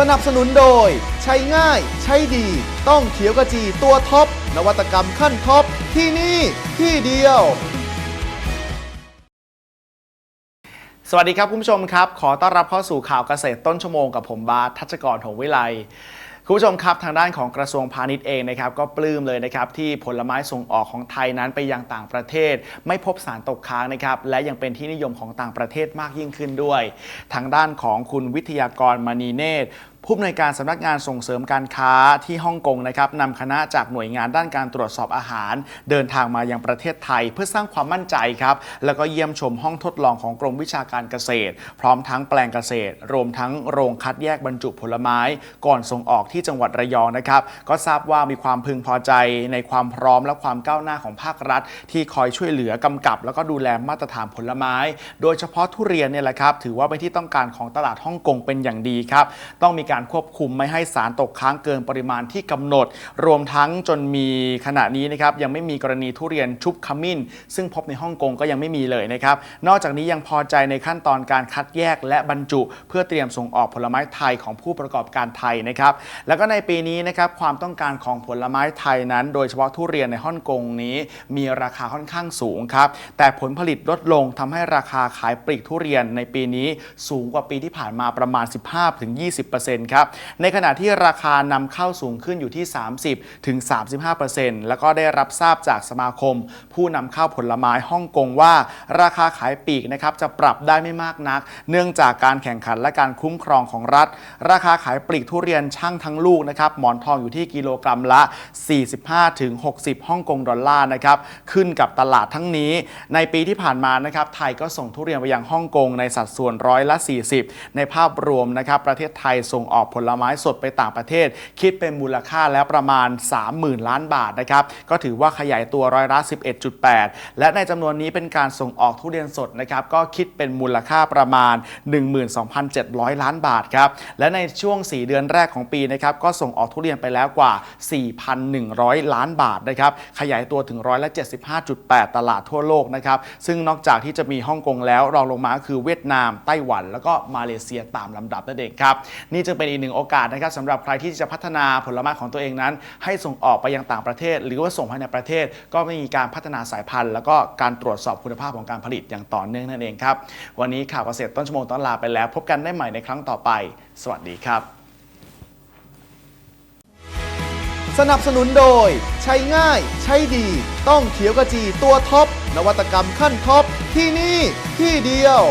สนับสนุนโดย ใช้ง่าย ใช้ดี ต้องเขียวกระจีตัวท็อปนวัตกรรมขั้นท็อปที่นี่ที่เดียว สวัสดีครับคุณผู้ชมครับ ขอต้อนรับเข้าสู่ข่าวเกษตรต้นชั่วโมงกับผมบาสทัชกรหงวิไลคุณผู้ชมครับทางด้านของกระทรวงพาณิชย์เองนะครับก็ปลื้มเลยนะครับที่ผลไม้ส่งออกของไทยนั้นไปยังต่างประเทศ ไม่พบสารตกค้างนะครับและยังเป็นที่นิยมของต่างประเทศมากยิ่งขึ้นด้วย ทางด้านของคุณวิทยากรมณีเนตร ผู้อำนวยการสำนักงานส่งเสริมการค้าที่ฮ่องกงนะครับนำคณะจากหน่วยงานด้านการตรวจสอบอาหาร เดินทางมายังประเทศไทย เพื่อสร้างความมั่นใจครับ แล้วก็เยี่ยมชมห้องทดลองของกรมวิชาการเกษตร พร้อมทั้งแปลงเกษตร รวมทั้งโรงคัดแยกบรรจุผลไม้ ก่อนส่งออกที่จังหวัดระยองนะครับ ก็ทราบว่ามีความพึงพอใจในความพร้อมและความก้าวหน้าของภาครัฐ ที่คอยช่วยเหลือกำกับ แล้วก็ดูแลมาตรฐานผลไม้ โดยเฉพาะทุเรียนเนี่ยแหละครับถือว่าเป็นที่ต้องการของตลาดฮ่องกงเป็นอย่างดีครับต้องมีการควบคุมไม่ให้สารตกค้างเกินปริมาณที่กำหนด รวมทั้งจนมีขณะนี้นะครับยังไม่มีกรณีทุเรียนชุบขมิ้น ซึ่งพบในฮ่องกงก็ยังไม่มีเลยนะครับ นอกจากนี้ยังพอใจในขั้นตอนการคัดแยกและบรรจุ เพื่อเตรียมส่งออกผลไม้ไทยของผู้ประกอบการไทยนะครับ แล้วก็ในปีนี้นะครับความต้องการของผลไม้ไทยนั้น โดยเฉพาะทุเรียนในฮ่องกงนี้ มีราคาค่อนข้างสูงครับ แต่ผลผลิตลดลงทำให้ราคาขายปลีกทุเรียนในปีนี้สูงกว่าปีที่ผ่านมาประมาณ 15-20%ครับ ในขณะที่ราคานำเข้าสูงขึ้นอยู่ที่ 30ถึง35%แล้วก็ได้รับทราบจากสมาคม ผู้นำเข้าผลไม้ฮ่องกงว่า ราคาขายปลีกนะครับจะปรับได้ไม่มากนัก เนื่องจากการแข่งขันและการคุ้มครองของรัฐ ราคาขายปลีกทุเรียนช่างทั้งลูกนะครับหมอนทองอยู่ที่กิโลกรัมละ 45ถึง60 ฮ่องกงดอลลาร์นะครับขึ้นกับตลาดทั้งนี้ ในปีที่ผ่านมานะครับไทยก็ส่งทุเรียนไปยังฮ่องกงในสัดส่วนร้อยละ 40 ในภาพรวมนะครับประเทศไทยส่งออกผลไม้สดไปต่างประเทศ คิดเป็นมูลค่าแล้วประมาณ 30,000 ล้านบาทนะครับก็ถือว่าขยายตัวร้อยละ 11.8 และในจำนวนนี้เป็นการส่งออกทุเรียนสดนะครับก็คิดเป็นมูลค่าประมาณ 12,700 ล้านบาทครับและในช่วง 4 เดือนแรกของปีนะครับก็ส่งออกทุเรียนไปแล้วกว่า 4,100 ล้านบาทนะครับขยายตัวถึงร้อยละ75.8 ตลาดทั่วโลกนะครับซึ่งนอกจากที่จะมีฮ่องกงแล้วรองลงมาคือเวียดนาม ไต้หวัน แล้วก็มาเลเซียตามลำดับนั่นเองครับนี่จึงเป็นอีกหนึ่งโอกาสนะครับสำหรับใครที่จะพัฒนาผลไม้ของตัวเองนั้น ให้ส่งออกไปยังต่างประเทศ หรือว่าส่งภายในประเทศ ก็มีการพัฒนาสายพันธุ์ แล้วก็การตรวจสอบคุณภาพของการผลิตอย่างต่อเนื่องนั่นเองครับวันนี้ข่าวเกษตรต้นชั่วโมงต้องลาไปแล้ว พบกันได้ใหม่ในครั้งต่อไป สวัสดีครับ สนับสนุนโดย ใช้ง่าย ใช้ดี ต้องเขียวกระจีตัวท็อปนวัตกรรมขั้นท็อปที่นี่ที่เดียว